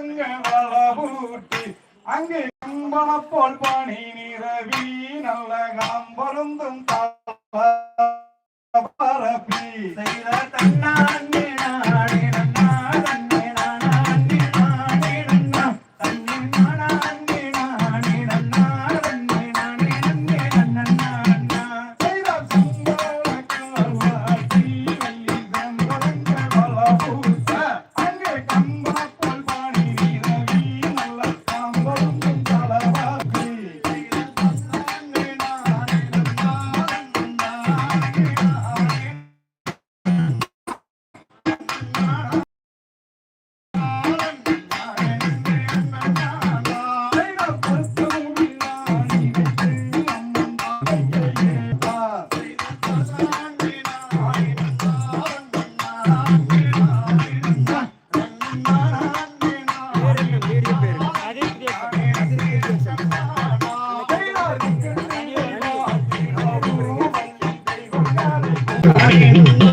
அங்க வளபூட்டி அங்கே கம்பளப்போல் பணி நிறவி நல்ல காம்பருந்தும் பரப்பி செய்த தன்னாண்மை Come Amén.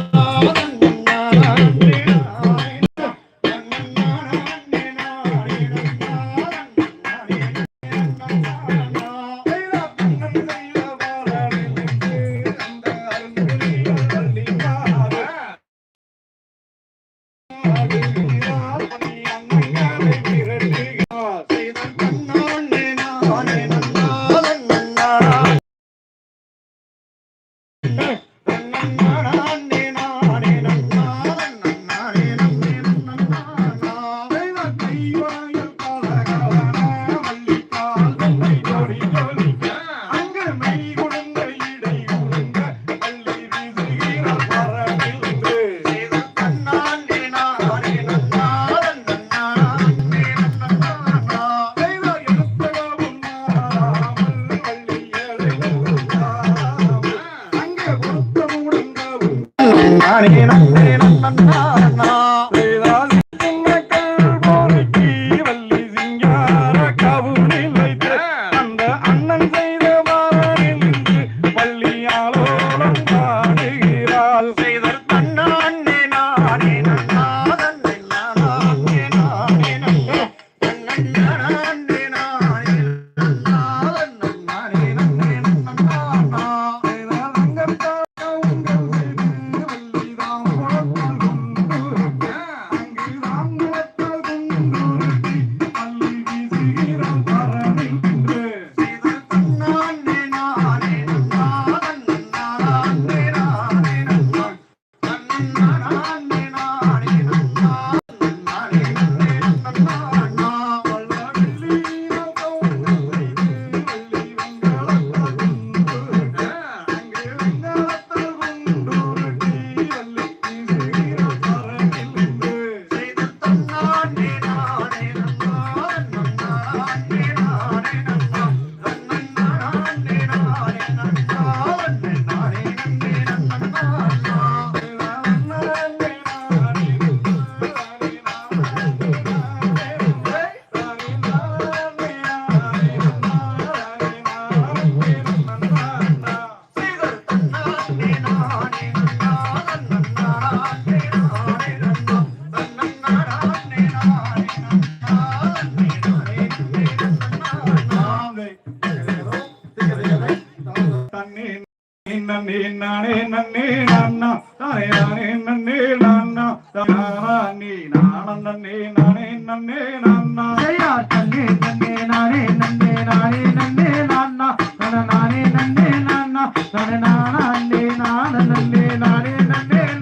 நன்னே நானே நன்னே நானா தானே நானே நன்னே நானா தானே நானே நானே நன்னே